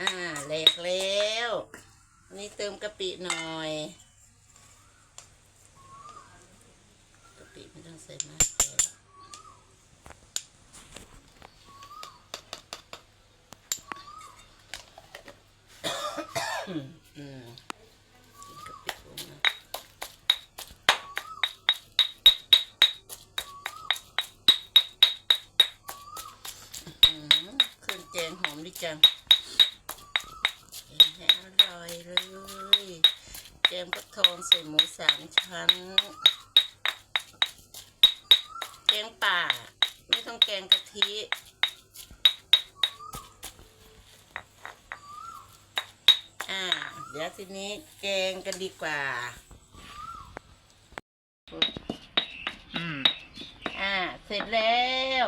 อ่าแหลกแล้วอันนี่เติมกะปิหน่อยกะปิไม่ต้องใส่มากแค่อืมกินะปิลงมาอืมเครื่องแกงหอมดีจังแกงให้อร่อยเลย แกงฟักทองใส่หมูสามชั้น แกงป่า ไม่ต้องแกงกะทิอ่าเดี๋ยวทีนี้แกงกันดีกว่าอืมอ่า เสร็จแล้ว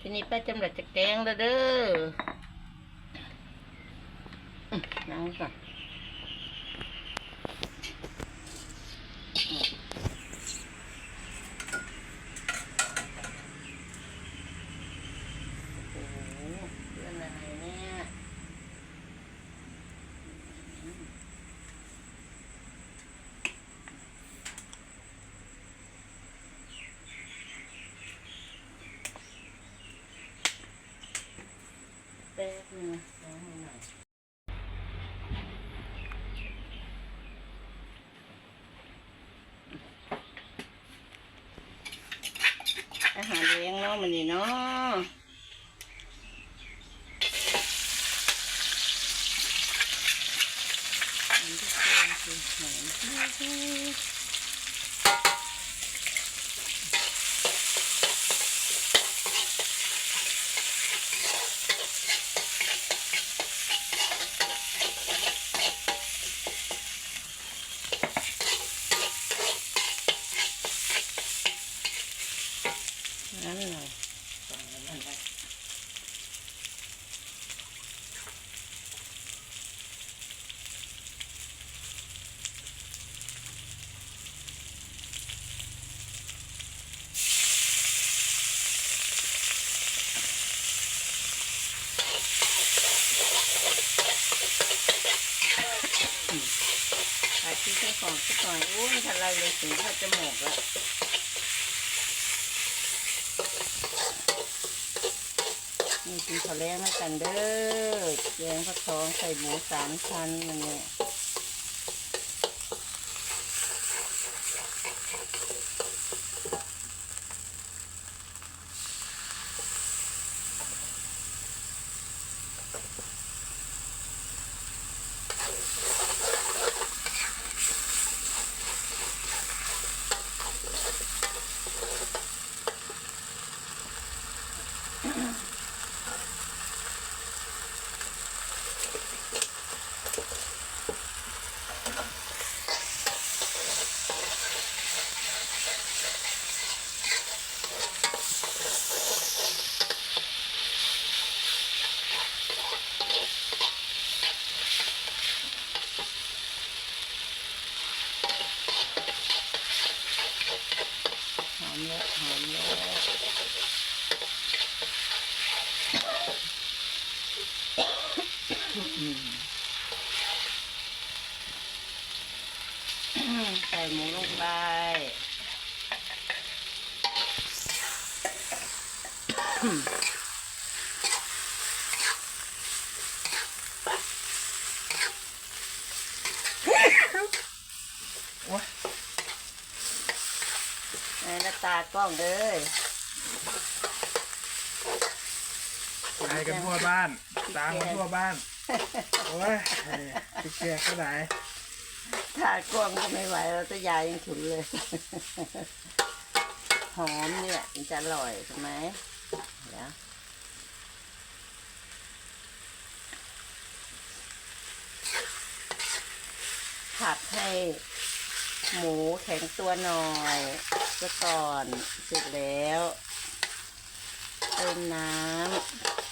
ทีนี้ป้าจำรัดจะแกงแล้วเด้อนั่งก่อนโอ้โหเรื่องอะไรเนี่ยอืมแป๊บนึงนะแป๊บนึงหน่ อาหารเลี้ยงเนาะมันนี่เนาะอันที่เป็นคือหอมนั่นหน่อยต่อนั่นแหละ อาชีพของสักหน่อยอุ้ยทลายเลยถึงเข้าจมูกแล้วนี่กินข้าวแรงให้กันเด้อแกงผักทองใส่หมูสามชั้นมันเนี่ยหอมแล้วหอมแล้วอืมใส่หมูลงไป โอ้ยในหน้าตากล้องเลยไอกันทั่วบ้าน ตามกันทั่วบ้าน โอ้ยติเกียกก็ไหนถ้ากล้องก็ไม่ไหวแล้วตัวยายยังฉุนเลย หอมเนี่ยมันจะอร่อยถูกไหมเดี๋ยว ผัดให้หมูแข็งตัวหน่อยก็ก่อนเสร็จแล้วเติมน้ำ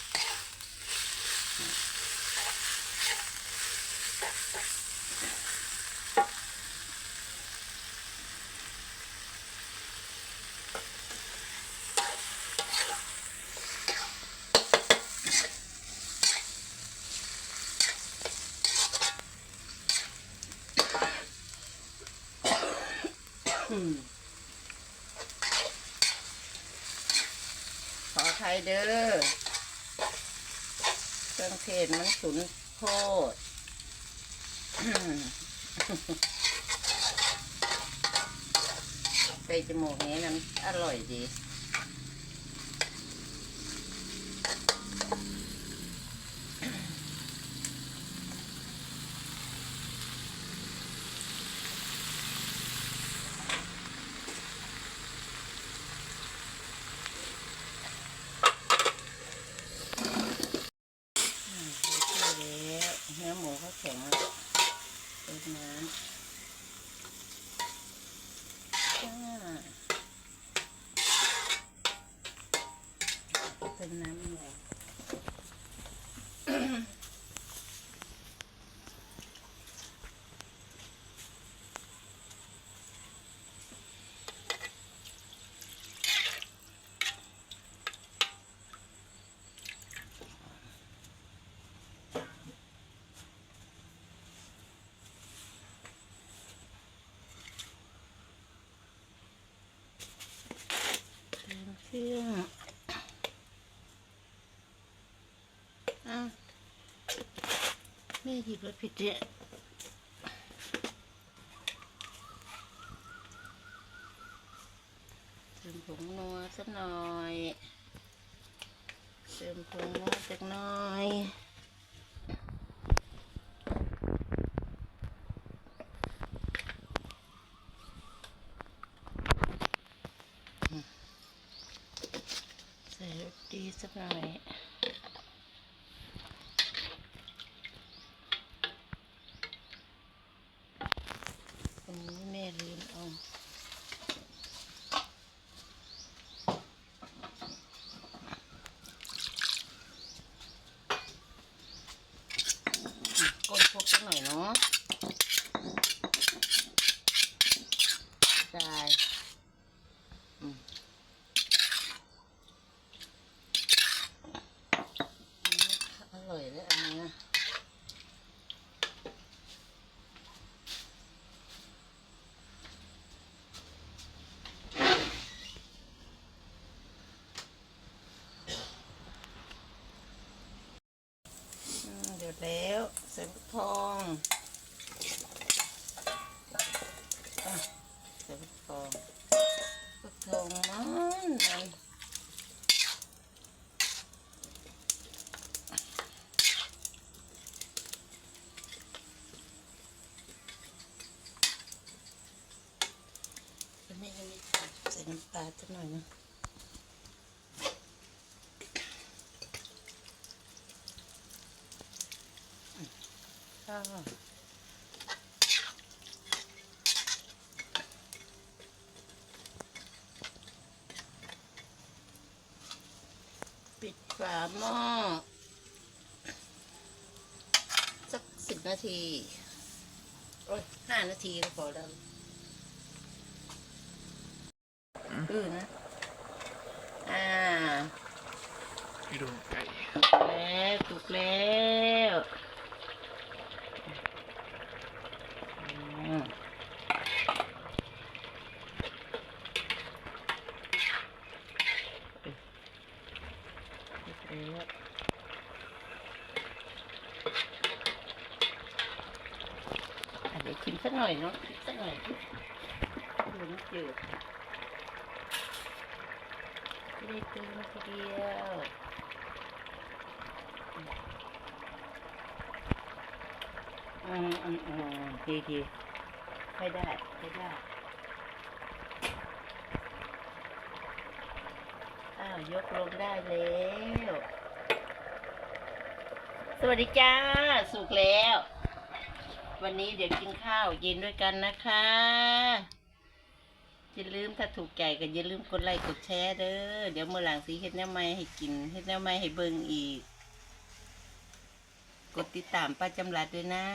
อืม ขอใครเด้อเครื่องเทศมันสุนโคตรใส่จมูกนี้น้นอร่อยดี อืมโอเคแล้วเนื้อหมูเขาแข็งแล้วเติมน้ำจ้าเติมน้ำหน่อยเติมเครื่อง อ้าวแม่หยิบแล้วผิดเนี่ยเติมผงนัวสักหน่อยเติมผงนัวสักหน่อยใส่รสดีสักหน่อยอันนี้แม่ลืมเอาอะก้นพกสักหน่อยเนาะได้อืม อร่อยเลยอันเนี้ยอืมเดี๋ยวแล้วใส่ฟักทองอใส่ฟักทองฟักทองมันมันใส่น้ำปลาสักหน่อยนะ ข้าวปิดฝาหม้อสักสิบนาที โอ้ยห้านาทีก็พอแล้วอือนะ อ่าไปดูไก่แล้วถูกแล้วอืมถูกแล้วอะเดี๋ยวชิมสักหน่ อยเนาะชิมสักหน่อยดูน้ำจืดไม่ได้ตื่นทีเดียวอืมอืมอืมดีดีใช้ได้ใช้ได้อ้าวยกลงได้แล้ว สวัสดีจ้า สุกแล้ว วันนี้เดี๋ยวกินข้าวเย็นด้วยกันนะคะ อย่าลืมถ้าถูกใจก็อย่าลืมกดไลค์กดแชร์เด้อ เดี๋ยวเมื่อหลังสีเฮ็ดแนวใหม่ให้กินเฮ็ดแนวใหม่ให้เบิ่งอีก กดติดตามป้าจำรัดด้วยนะ